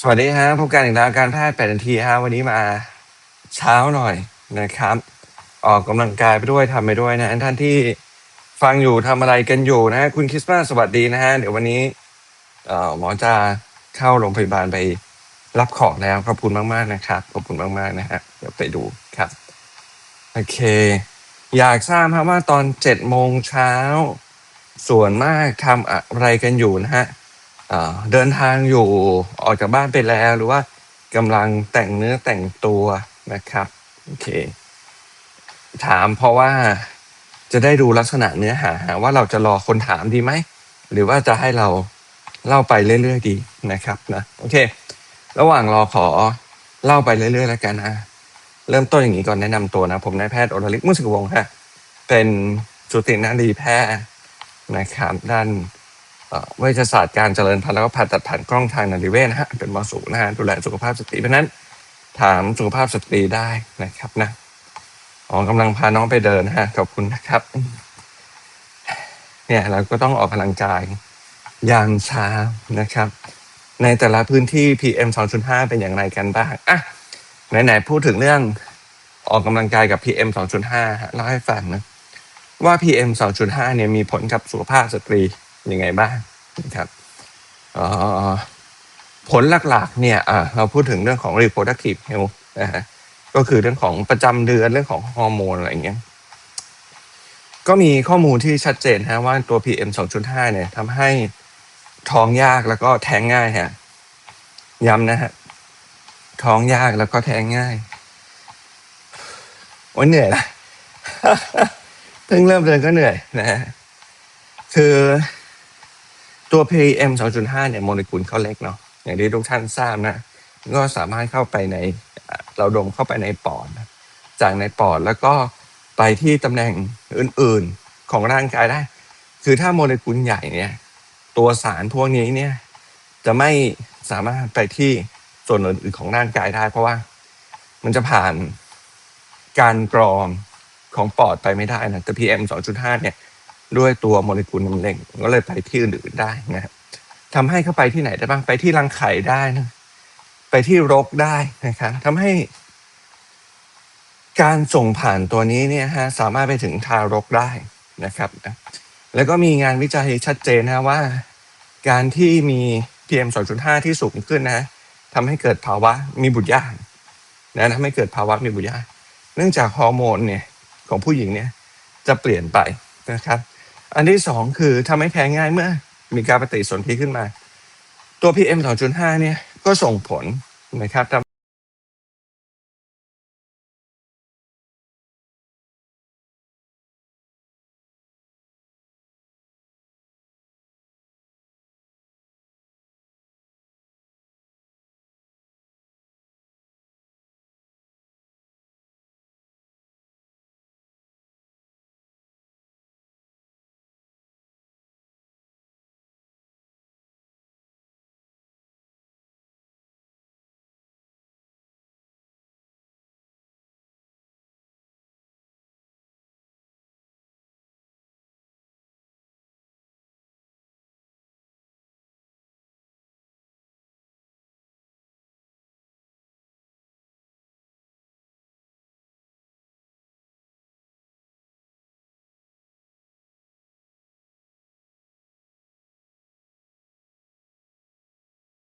สวัสดีครับพบกันอีกแล้วการแพทย์แปดนาทีฮะวันนี้มาเช้าหน่อยนะครับ ออกกำลังกายไปด้วยทำไปด้วยนะท่านที่ฟังอยู่ทำอะไรกันอยู่นะฮะคุณคริสต์มาสสวัสดีนะฮะเดี๋ยววันนี้เหมอจะเข้าโรงพยาบาลไปรับของแล้วขอบคุณมากๆนะครับขอบคุณมากๆนะฮะเดี๋ยวไปดูครับโอเค อยากทราบครับว่าตอนเจ็ดโมงเช้าส่วนมากทำอะไรกันอยู่นะฮะ เดินทางอยู่ออกจากบ้านไปแล้ว หรือว่ากำลังแต่งเนื้อแต่งตัวนะครับโอเค ถามเพราะว่าจะได้ดูลักษณะเนื้อหาว่าเราจะรอคนถามดีไหม หรือว่าจะให้เราเล่าไปเรื่อยๆดีนะครับนะโอเค ระหว่างรอขอเล่าไปเรื่อยๆแล้วกันนะเริ่มต้นอย่างนี้ก่อนแนะนำตัวนะ ผมนายแพทย์โอรลิกมุสิกวงศ์ฮะเป็นสุตินารีแพทย์นะครับ ด้าน เอ่อเวชศาสตร์การเจริญพันธุ์แล้วก็ผ่าตัดผ่านกล้องทางนาริเวชนะฮะเป็นหมอสูนะฮะดูแลสุขภาพสตรีเพราะนั้นถามสุขภาพสตรีได้นะครับนะอ๋อกำลังพาน้องไปเดินนะฮะขอบคุณนะครับ เนี่ยเราก็ต้องออกกำลังกายยามเช้านะครับ ในแต่ละพื้นที่ PM 2.5 เป็นอย่างไรกันบ้างอะไหนๆพูดถึงเรื่องออกกำลังกายกับ PM 2.5เล่าให้ฟังนะว่า PM 2.5เนี่ยมีผลกับสุขภาพสตรี ยังไงบ้างนะครับอ่อผลหลักๆเนี่ยอะเราพูดถึงเรื่องของ reproductive health นะฮะก็คือเรื่องของประจำเดือนเรื่องของฮอร์โมนอะไรอย่างเงี้ยก็มีข้อมูลที่ชัดเจนฮะว่าตัว PM 2.5 เนี่ยทำให้ท้องยากแล้วก็แท้งง่ายฮะย้ำนะฮะท้องยากแล้วก็แท้งง่ายโอ้ยเหนื่อยละเพิ่งเริ่มเดินก็เหนื่อยนะฮะคือ ตัว PM 2.5เนี่ยโมเลกุลเขาเล็กเนาะอย่างที่ทุกท่านทราบนะก็สามารถเข้าไปในเราดมเข้าไปในปอดจากในปอดแล้วก็ไปที่ตำแหน่งอื่นๆของร่างกายได้ คือถ้าโมเลกุลใหญ่เนี่ยตัวสารพวกนี้เนี่ยจะไม่สามารถไปที่ส่วนอื่นๆของร่างกายได้ เพราะว่ามันจะผ่านการกรองของปอดไปไม่ได้นะแต่ PM 2.5เนี่ย ด้วยตัวโมเลกุลมันเล็กก็เลยไปที่อื่นๆได้นะครับทำให้เข้าไปที่ไหนได้บ้างไปที่รังไข่ได้นะไปที่รกได้นะครับทำให้ การส่งผ่านตัวนี้เนี่ยฮะสามารถไปถึงทารกได้นะครับนะแล้วก็มีงานวิจัยชัดเจนนะว่า การที่มี PM 2.5 ที่สูงขึ้นนะทำให้เกิดภาวะมีบุตรยากนะทำให้เกิดภาวะมีบุตรยากเนื่องจากฮอร์โมนเนี่ยของผู้หญิงเนี่ยจะเปลี่ยนไปนะครับ อันที่สองคือทำให้แพ้ง่ายเมื่อ มีการปฏิสนธิขึ้นมา ตัว PM 2.5 เนี่ยก็ส่งผลนะครับ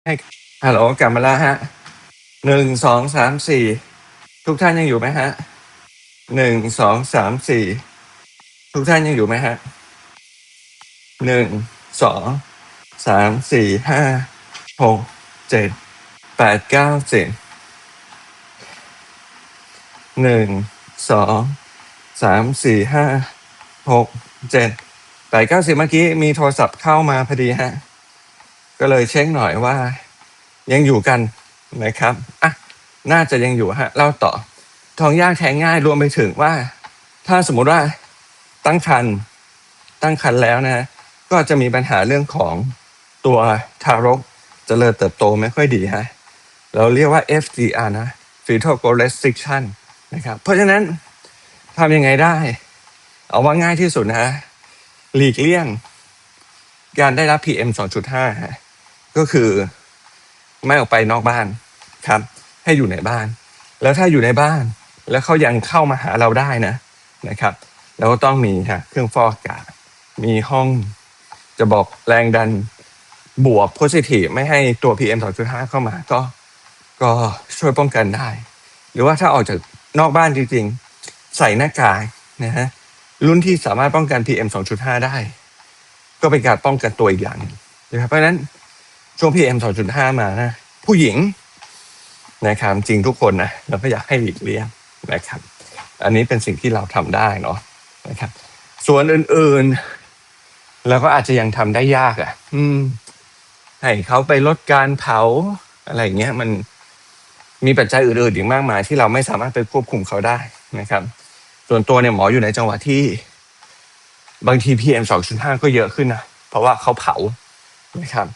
ให้ฮัลโหลกลับมาแล้วฮะหนึ่งสองสามสี่ทุกท่านยังอยู่ไหมฮะหนึ่งสองสามสี่ทุกท่านยังอยู่ไหมฮะหนึ่งสองสามสี่ห้าหกเจ็ดแปดเก้าสิบหนึ่งสองสามสี่ห้าหกเจ็ดแปดเก้าสิบเมื่อกี้มีโทรศัพท์เข้ามาพอดีฮะ ก็เลยเช็คหน่อยว่า ยังอยู่กันนะครับอะน่าจะยังอยู่ฮะเล่าต่อท้องยากแท้งง่ายรวมไปถึงว่า ถ้าสมมุติว่าตั้งครรภ์ตั้งครรภ์แล้วนะก็จะมีปัญหาเรื่องของตัวทารกเจริญเติบโตไม่ค่อยดีฮะเราเรียกว่า FGR นะ fetal growth restriction นะครับ เพราะฉะนั้นทำยังไงได้ เอาว่าง่ายที่สุดนะฮะหลีกเลี่ยง การได้รับ PM 2.5ฮะ ก็คือไม่ออกไปนอกบ้านครับ ให้อยู่ในบ้าน แล้วถ้าอยู่ในบ้าน แล้วเขายังเข้ามาหาเราได้นะนะครับเราก็ต้องมีฮะเครื่องฟอกอากาศมีห้องจะบอกแรงดันบวกโพซิทีฟไม่ให้ตัว PM 2.5 เข้ามาก็ก็ช่วยป้องกันได้ หรือว่าถ้าออกจากนอกบ้านจริงๆ ใส่หน้ากากนะฮะรุ่นที่สามารถป้องกัน PM 2.5 ได้ ก็เป็นการป้องกันตัวอีกอย่างหนึ่งนะครับเพราะฉะนั้น ช่วง PM 2.5มสองจุดห้ามานะผู้หญิงนะครับจริงทุกคนนะเราก็อยากให้หลีกเลี่ยงนะครับ อันนี้เป็นสิ่งที่เราทำได้เนาะนะครับ ส่วนอื่นๆเราก็อาจจะยังทำได้ยากอะ อืมให้เขาไปลดการเผาอะไรเงี้ยมันมีปัจจัยอื่นๆอีกมากมาย ที่เราไม่สามารถไปควบคุมเขาได้นะครับ ส่วนตัวเนี่ยหมออยู่ในจังหวะที่ บางที PM 2.5ก็เยอะขึ้นนะเพราะว่าเขาเผานะครับ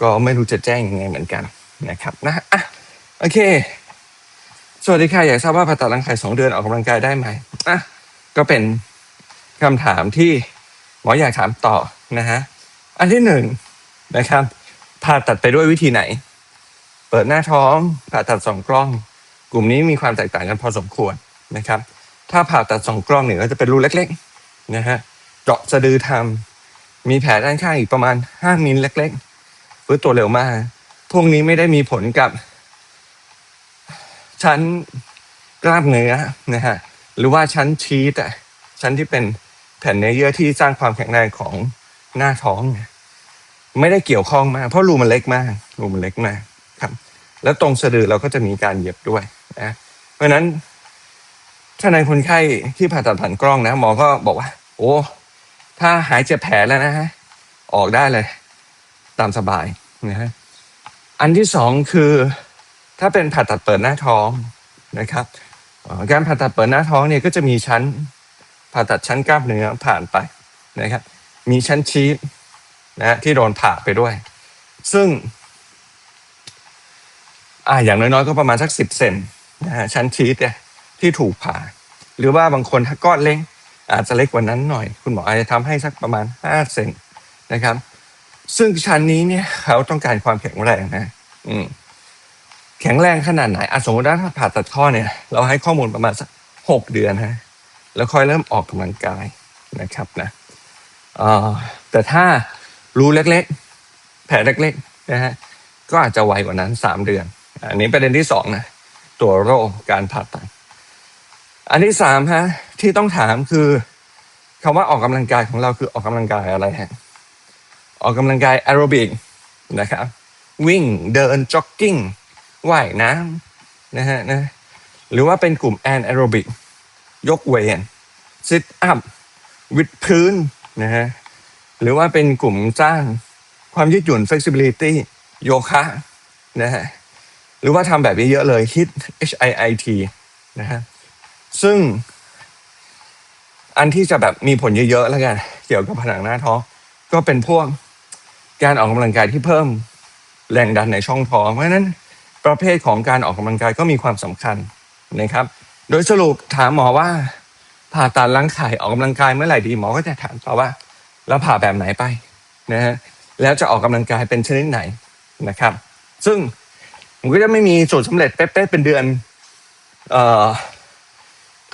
ก็ไม่รู้จะแจ้งยังไงเหมือนกันนะครับนะอะโอเค สวัสดีค่ะอยากทราบว่าผ่าตัดรังไข่สองเดือนออกกำลังกายได้ไหมอะก็เป็นคำถามที่หมออยากถามต่อนะฮะอันที่หนึ่งนะครับผ่าตัดไปด้วยวิธีไหน เปิดหน้าท้องผ่าตัดสองกล้อง กลุ่มนี้มีความแตกต่างกันพอสมควรนะครับ ถ้าผ่าตัดสองกล้องเนี่ยก็จะเป็นรูเล็กๆนะฮะเจาะสะดือทำมีแผลด้านข้างอีกประมาณห้ามิลเล็กๆ ฟื้นตัวเร็วมาก พวกนี้ไม่ได้มีผลกับ ชั้นกล้ามเนื้อนะฮะหรือว่าชั้นชีสอะชั้นที่เป็นแผ่นเนื้อเยื่อที่สร้างความแข็งแรงของหน้าท้องเนี่ยไม่ได้เกี่ยวข้องมาก เพราะรูมันเล็กมากรูมันเล็กมากครับ แล้วตรงสะดือเราก็จะมีการเย็บด้วยนะเพราะฉะนั้นถ้าในคนไข้ที่ผ่าตัดผ่านกล้องนะหมอก็บอกว่า โอ้ ถ้าหายเจ็บแผลแล้วนะฮะออกได้เลย ตามสบายนะฮะอันที่สองคือถ้าเป็นผ่าตัดเปิดหน้าท้องนะครับการผ่าตัดเปิดหน้าท้องเนี่ยก็จะมีชั้นผ่าตัดชั้นกล้ามเนื้อผ่านไปนะครับ มีชั้นชีสนะฮะที่โดนผ่าไปด้วย ซึ่งอ่าอย่างน้อยๆก็ประมาณสักสิบเซนนะฮะชั้นชีสเนี่ยที่ถูกผ่า หรือว่าบางคนถ้าก้อนเล็กอาจจะเล็กกว่านั้นหน่อย คุณหมออาจจะทำให้สักประมาณห้าเซนนะครับ ซึ่งชั้นนี้เนี่ยเขาต้องการความแข็งแรงนะ อืม แข็งแรงขนาดไหนอะสมมติว่าถ้าผ่าตัดข้อเนี่ย เราให้ข้อมูลประมาณสักหกเดือนฮะ แล้วค่อยเริ่มออกกำลังกายนะครับนะออแต่ถ้ารูเล็กๆ แผลเล็กๆนะฮะก็อาจจะไวกว่านั้นสามเดือน อันนี้ประเด็นที่สองนะตัวโรคการผ่าตัดอันที่สามฮะที่ต้องถามคือคำว่าออกกำลังกายของเราคือออกกำลังกายอะไรฮะ ออกกำลังกายแอโรบิกนะครับ วิ่งเดินจ็อกกิ้งว่ายน้ำนะฮะนะหรือว่าเป็นกลุ่มแอนแอโรบิกยกเวทซิทอัพวิดพื้นนะฮะหรือว่าเป็นกลุ่มสร้างความยืดหยุ่น flexibility โยคะนะฮะหรือว่าทำแบบนี้เยอะเลย HIT H I I T นะฮะซึ่งอันที่จะแบบมีผลเยอะๆแล้วกัน เกี่ยวกับผนังหน้าท้องก็เป็นพวก การออกกำลังกายที่เพิ่มแรงดันในช่องท้อง เพราะฉะนั้นประเภทของการออกกำลังกายก็มีความสำคัญนะครับ โดยสรุปถามหมอว่าผ่าตัดรังไข่ออกกำลังกายเมื่อไหร่ดีหมอก็จะถามต่อว่าแล้วผ่าแบบไหนไปนะฮะแล้วจะออกกำลังกายเป็นชนิดไหนนะครับ ซึ่งผมก็จะไม่มีสูตรสำเร็จเป๊ะๆเป็นเดือนเอ่อ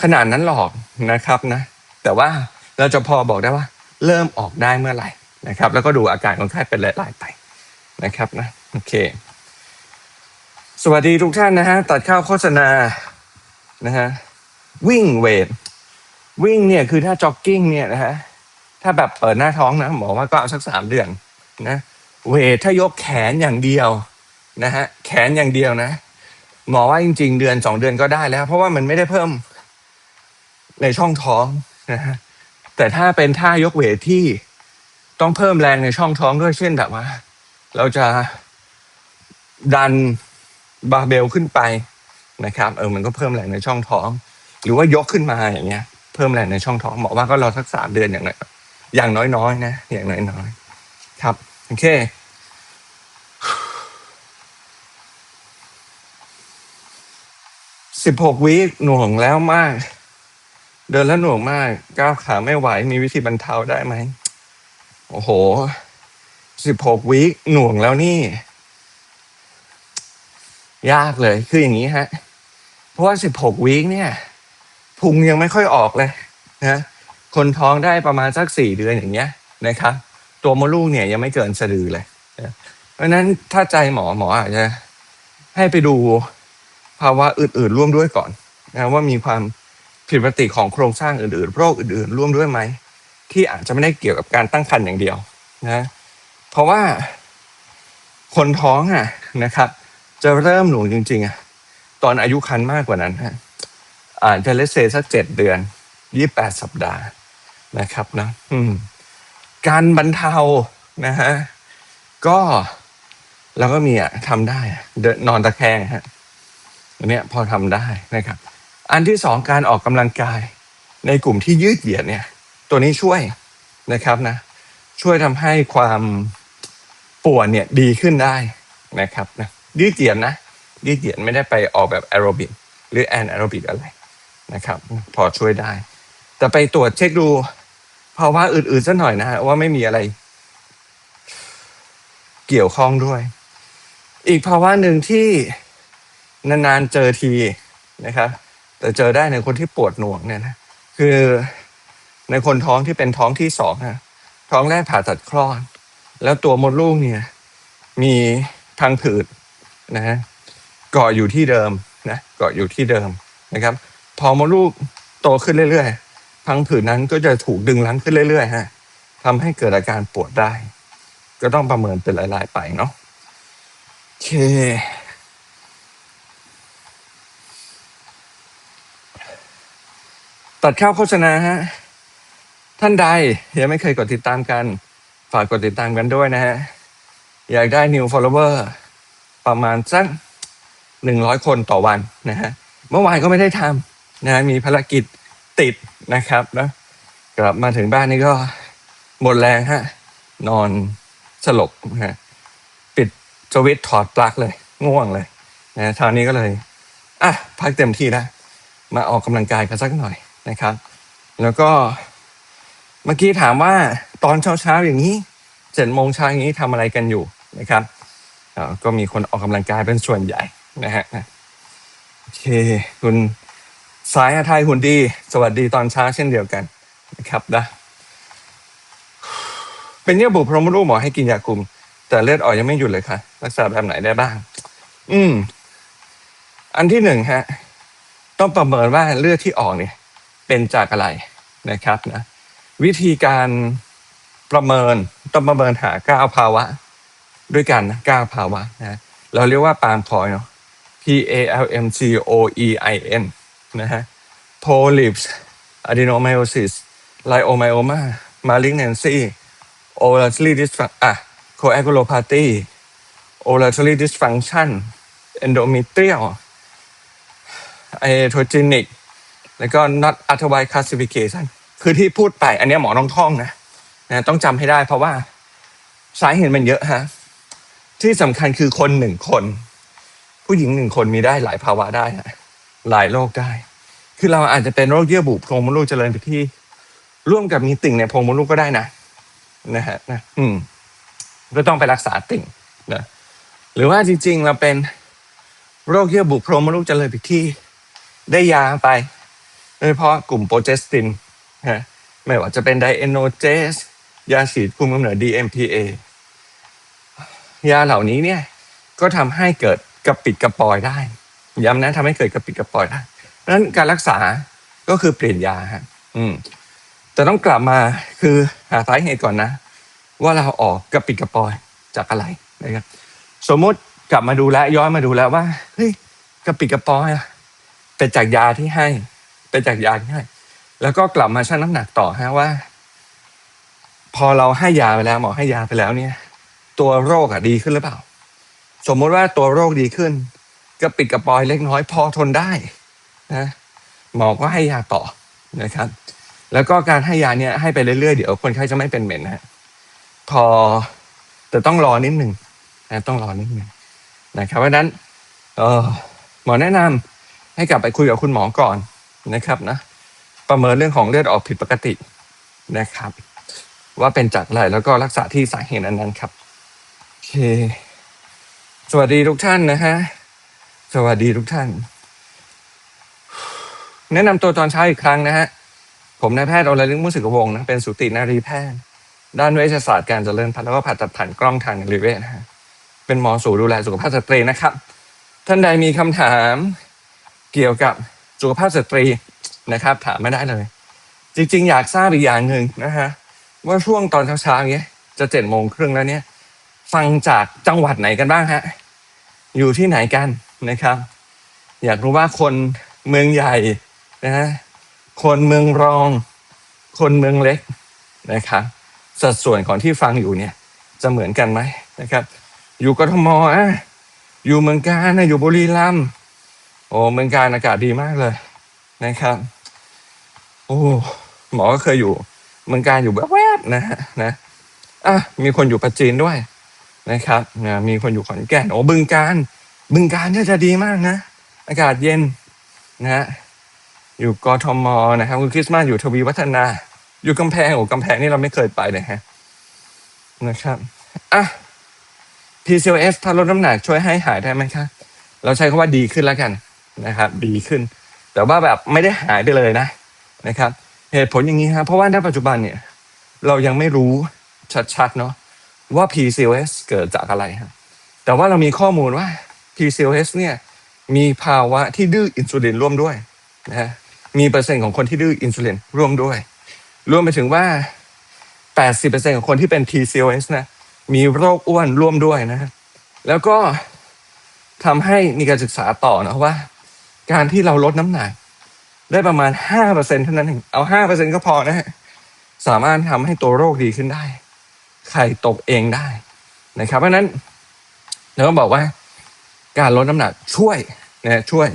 ขนาดนั้นหรอกนะครับนะ แต่ว่าเราจะพอบอกได้ว่า เริ่มออกได้เมื่อไหร่ นะครับ แล้วก็ดูอาการคนไข้เป็นรายๆไปนะครับนะโอเค สวัสดีทุกท่านนะฮะตัดข้าวโฆษณานะฮะวิ่งเวทวิ่งเนี่ยคือถ้าจ็อกกิ้งเนี่ยนะฮะถ้าแบบเปิดหน้าท้องนะหมอว่าก็เอาสักสามเดือนนะเวทถ้ายกแขนอย่างเดียวนะฮะแขนอย่างเดียวนะ หมอว่าจริง ๆ เดือนสองเดือนก็ได้แล้ว เพราะว่ามันไม่ได้เพิ่มในช่องท้องนะฮะแต่ถ้าเป็นท่ายกเวทที่ ต้องเพิ่มแรงในช่องท้องด้วยเช่นแบบว่า เราจะดันบาร์เบลขึ้นไปนะครับ เออมันก็เพิ่มแรงในช่องท้อง หรือว่ายกขึ้นมาอย่างเงี้ย เพิ่มแรงในช่องท้องหมอว่าก็รอสักสามเดือนอย่างน้อยอย่างน้อยๆนะอย่างน้อยๆครับโอเคสิบหกวีคหน่วงแล้วมาก เดินแล้วหน่วงมาก ก้าวขาไม่ไหวมีวิธีบรรเทาได้ไหม โอ้โห สิบหกวีคหน่วงแล้วนี่ ยากเลย คืออย่างนี้ฮะ เพราะว่า16วีคเนี่ย พุงยังไม่ค่อยออกเลยนะคนท้องได้ประมาณสัก4เดือนอย่างเงี้ยนะครับ ตัวมดลูกเนี่ยยังไม่เกินสะดือเลยนะเพราะฉะนั้นถ้าใจหมอหมออาจจะให้ไปดูภาวะอื่น ๆ ร่วมด้วยก่อนนะว่ามีความผิดปกติของโครงสร้างอื่น ๆ โรคอื่น ๆ ร่วมด้วยไหม ที่อาจจะไม่ได้เกี่ยวกับการตั้งครรภ์อย่างเดียวนะเพราะว่าคนท้องอะนะครับ จะเริ่มหนูจริงๆอะตอนอายุครรภ์มากกว่านั้นฮะอาจจะเลสเซสักเจ็ดเดือนยี่แปดสัปดาห์นะครับนะการบรรเทานะฮะก็เราก็มีอะทำได้อะเดินนอนตะแคงฮะอันเนี้ยพอทำได้นะครับ อันที่สองการออกกำลังกายในกลุ่มที่ยืดเหยียดเนี่ย ตัวนี้ช่วยนะครับนะช่วยทำให้ความปวดเนี่ยดีขึ้นได้นะครับนะยืดเหยียดนะยืดเหยียดไม่ได้ไปออกแบบแอโรบิกหรือแอนแอโรบิกอะไรนะครับ พอช่วยได้ แต่ไปตรวจเช็คดูภาวะอื่นๆสักหน่อยนะฮะว่าไม่มีอะไร เกี่ยวข้องด้วย อีกภาวะหนึ่งที่นานๆเจอทีนะครับแต่เจอได้ในคนที่ปวดหน่วงเนี่ยนะคือ ในคนท้องที่เป็นท้องที่สองนะท้องแรกผ่าตัดคลอด แล้วตัวมดลูกเนี่ย มีพังผืดนะฮะเกาะอยู่ที่เดิมนะเกาะอยู่ที่เดิมนะครับ พอมดลูกโตขึ้นเรื่อยๆพังผืดนั้นก็จะถูกดึงรั้งขึ้นเรื่อยๆฮะทำให้เกิดอาการปวดได้ ก็ต้องประเมินเป็นรายๆไปเนาะโอเคตัดเข้าโฆษณาฮะ ท่านใดยังไม่เคยกดติดตามกัน ฝากกดติดตามกันด้วยนะฮะ อยากได้ new follower ประมาณสักหนึ่งร้อยคนต่อวันนะฮะ เมื่อวานก็ไม่ได้ทำนะฮะมีภารกิจติดนะครับนะกลับมาถึงบ้านนี่ก็หมดแรงฮะ นอนสลบนะฮะปิดสวิตช์ถอดปลั๊กเลย ง่วงเลยนะทางนี้ก็เลย อะ พักเต็มที่แล้วมาออกกำลังกายกันสักหน่อยนะครับ แล้วก็ เมื่อกี้ถามว่าตอนเช้าๆอย่างนี้เจ็ดโมงเช้าอย่างนี้ทำอะไรกันอยู่นะครับก็มีคนออกกำลังกายเป็นส่วนใหญ่นะฮะโอเค คุณสายอาไทยหุ่นดี สวัสดีตอนเช้าเช่นเดียวกันนะครับนะเป็นเยื่อบุพรมดลูกหมอให้กินยาคุม แต่เลือดออกยังไม่หยุดเลยค่ะ รักษาแบบไหนได้บ้าง อืม อันที่หนึ่งฮะ ต้องประเมินว่าเลือดที่ออกเนี่ย เป็นจากอะไรนะครับนะ วิธีการประเมินต้องประเมินหาก้าภาวะ ด้วยกันนะก้าภาวะนะเราเรียกว่าปาล์มพอยเนาะ P A L M C O E I N นะฮะ polyps adenomyosis leiomyoma malignancy olatory dysfunction อะ coagulopathy olatory dysfunction endometrial iatrogenic แล้วก็ not otherwise classification คือที่พูดไปอันนี้หมอต้องท่องนะนะต้องจำให้ได้ เพราะว่าสาเหตุมันเยอะฮะที่สำคัญคือคนหนึ่งคน ผู้หญิงหนึ่งคนมีได้หลายภาวะได้ฮะหลายโรคได้ คือเราอาจจะเป็นโรคเยื่อบุโพรงมดลูกเจริญผิดที่ ร่วมกับมีติ่งในโพรงมดลูกก็ได้นะนะฮะนะอืมก็ต้องไปรักษาติ่งนะหรือว่าจริง ๆ เราเป็นโรคเยื่อบุโพรงมดลูกเจริญผิดที่ได้ยาไปโดยเฉพาะกลุ่มโปรเจสติน ฮะไม่ว่าจะเป็นไดเอโนเจสยาฉีดคุมกำเนิด DMPA ยาเหล่านี้เนี่ยก็ทำให้เกิดกระปิดกระปอยได้ย้ำนะทำให้เกิดกระปิดกระปอยได้เพราะฉะนั้นการรักษาก็คือเปลี่ยนยาฮะอืมแต่ต้องกลับมาคือหาสาเหตุก่อนนะ ว่าเราออกกระปิดกระปอยจากอะไรนะครับสมมติกลับมาดูแลย้อนมาดูแล้วว่าเฮ้ยกระปิดกระปอยอะเป็นจากยาที่ให้เป็นจากยาที่ให้ แล้วก็กลับมาชั่งน้ำหนักต่อฮะว่า พอเราให้ยาไปแล้วหมอให้ยาไปแล้วเนี่ย ตัวโรคอะดีขึ้นหรือเปล่า สมมติว่าตัวโรคดีขึ้นกระปิดกระปอยเล็กน้อยพอทนได้นะหมอก็ให้ยาต่อนะครับ แล้วก็การให้ยาเนี่ยให้ไปเรื่อยๆเดี๋ยวคนไข้จะไม่เป็นเหม็นนะฮะพอแต่ต้องรอนิดหนึ่งนะต้องรอนิดหนึ่งนะครับเพราะนั้นเออหมอแนะนำให้กลับไปคุยกับคุณหมอก่อนนะครับนะ ประเมินเรื่องของเลือดออกผิดปกตินะครับ ว่าเป็นจากอะไรแล้วก็รักษาที่สาเหตุนั้นๆครับโอเค สวัสดีทุกท่านนะฮะสวัสดีทุกท่าน แนะนำตัวตอนเช้าอีกครั้งนะฮะผมนายแพทย์อรลึกมุสิกวงศ์นะเป็นสูตินารีแพทย์ ด้านเวชศาสตร์การเจริญพันธุ์แล้วก็ผ่าตัดผ่านกล้องทางนิเวศนะฮะเป็นหมอสูดูแลสุขภาพสตรีนะครับ ท่านใดมีคำถามเกี่ยวกับสุขภาพสตรี นะครับ ถามไม่ได้เลย จริง ๆ อยากทราบอีกอย่างหนึ่งนะฮะว่าช่วงตอนเช้าๆเนี้ยจะเจ็ดโมงครึ่งแล้วเนี่ย ฟังจากจังหวัดไหนกันบ้างฮะ อยู่ที่ไหนกันนะครับ อยากรู้ว่าคนเมืองใหญ่นะฮะคนเมืองรอง คนเมืองเล็กนะครับสัดส่วนของที่ฟังอยู่เนี่ย จะเหมือนกันไหมนะครับ อยู่กทมอะอยู่เมืองการนะอยู่บุรีรัมย์โอ้เมืองการอากาศดีมากเลยนะครับ โอ้หมอก็เคยอยู่เมืองการอยู่แวบๆนะฮะนะอะมีคนอยู่ปัจจีนด้วยนะครับนะมีคนอยู่ขอนแก่นโอ้บึงการบึงการเนี่ยจะดีมากนะ อากาศเย็นนะฮะอยู่กทมนะครับคุณคริสต์มาสอยู่ทวีวัฒนา อยู่กำแพงโอ้กำแพงนี่เราไม่เคยไปเลยฮะนะครับอะ PCOS ถ้าลดน้ำหนักช่วยให้หายได้ไหมครับเราใช้คำว่าดีขึ้นแล้วกันนะครับ ดีขึ้น แต่ว่าแบบไม่ได้หายไปเลยนะ นะครับ เหตุผลอย่างนี้ครับเพราะว่าณปัจจุบันเนี่ยเรายังไม่รู้ชัดๆเนาะว่า PCOS เกิดจากอะไรครับแต่ว่าเรามีข้อมูลว่า PCOS เนี่ยมีภาวะที่ดื้ออินซูลินร่วมด้วยนะฮะมีเปอร์เซ็นต์ของคนที่ดื้ออินซูลินร่วมด้วย รวมไปถึงว่า 80%ของคนที่เป็น PCOS นะมีโรคอ้วนร่วมด้วยนะฮะแล้วก็ทำให้มีการศึกษาต่อนะว่า การที่เราลดน้ำหนัก ได้ประมาณ5%เปอร์เซ็นท่านั้นเองเอา5%ก็พอนะฮะสามารถทำให้ตัวโรคดีขึ้นได้ ไข่ตกเองได้นะครับ เพราะฉะนั้นเราก็บอกว่าการลดน้ำหนักช่วยนะช่วย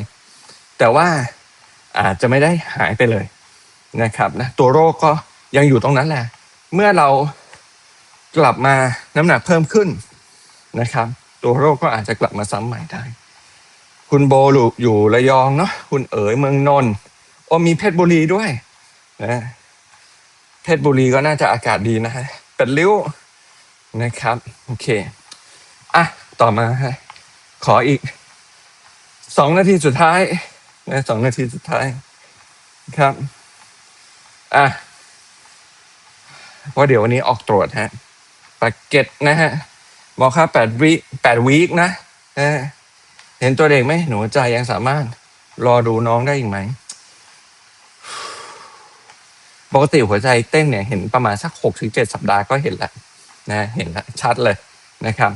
แต่ว่าอาจจะไม่ได้หายไปเลยนะครับนะตัวโรคก็ยังอยู่ตรงนั้นแหละ เมื่อเรากลับมาน้ำหนักเพิ่มขึ้นนะครับ ตัวโรคก็อาจจะกลับมาซ้ำใหม่ได้ คุณโบลูอยู่ระยองเนาะคุณเอ๋ยเมืองนนท์ โอ้มีเพชรบุรีด้วยนะเพชรบุรีก็น่าจะอากาศดีนะฮะเป็ดริ้วนะครับ โอเค อะ ต่อมาฮะขออีกสองนาทีสุดท้ายนะสองนาทีสุดท้ายครับ อะว่าเดี๋ยววันนี้ออกตรวจฮะปากเก็ตนะฮะบอกค่าแปดวิแปดวีคนะนะเห็นตัวเด็กไหมหนูใจยังสามารถรอดูน้องได้อีกไหม ปกติหัวใจเต้นเนี่ยเห็นประมาณสักหกถึงเจ็ดสัปดาห์ก็เห็นแล้วนะเห็นแล้วชัดเลยนะครับ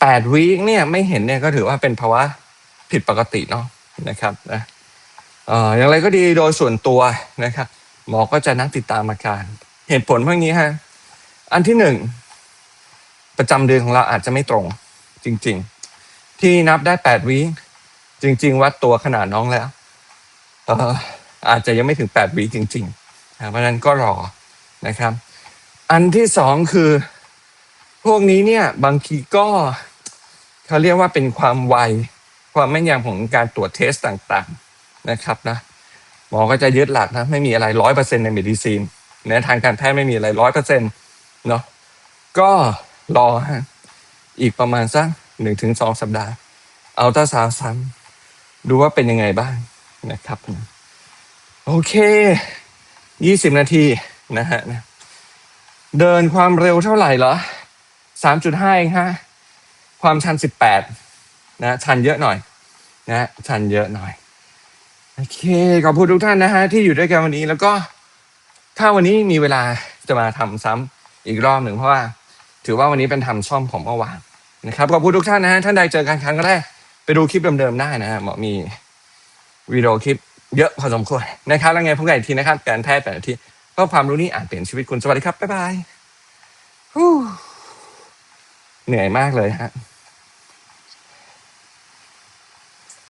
แปดวีคเนี่ยไม่เห็นเนี่ยก็ถือว่าเป็นภาวะผิดปกติเนาะนะครับนะเอ่ออย่างไรก็ดีโดยส่วนตัวนะครับหมอก็จะนัดติดตามอาการ เหตุผลพวกนี้ฮะอันที่หนึ่งประจำเดือนของเราอาจจะไม่ตรงจริง ๆ ที่นับได้แปดวิจริง ๆ วัดตัวขนาดน้องแล้วเอออาจจะยังไม่ถึงแปดวิจริง ๆ เพราะนั้นก็รอนะครับ อันที่สองคือ พวกนี้เนี่ยบางทีก็เขาเรียกว่าเป็นความไว ความแม่นยำของการตรวจเทสต่างๆนะครับนะหมอก็จะยึดหลักนะไม่มีอะไรร้อยเปอร์เซ็นในเมดิซีนในทางการแพทย์ไม่มีอะไรร้อยเปอร์เซ็นเนาะก็รอฮะอีกประมาณสักหนึ่งถึงสองสัปดาห์ เอาตาซาวซ้ำดูว่าเป็นยังไงบ้างนะครับ โอเค ยี่สิบนาทีนะฮะเดินความเร็วเท่าไหร่เหรอสามจุดห้าเองฮะความชันสิบแปดนะชันเยอะหน่อย นะชันเยอะหน่อยโอเคขอบคุณทุกท่านนะฮะที่อยู่ด้วยกันวันนี้แล้วก็ถ้าวันนี้มีเวลาจะมาทำซ้ำอีกรอบหนึ่งเพราะว่า ถือว่าวันนี้เป็นทำซ่อมของเมื่อวานนะครับขอบคุณทุกท่านนะฮะท่านใดเจอกันครั้งแรกไปดูคลิปเดิมๆได้นะฮะหมอมีวิดีโอคลิป เยอะพอสมควรนะครับแล้วไงพบกันอีกทีนะครับ การแพทย์แต่ละทีเพราะความรู้นี้อาจเปลี่ยนชีวิตคุณสวัสดีครับบ๊ายบายเหนื่อยมากเลยฮะ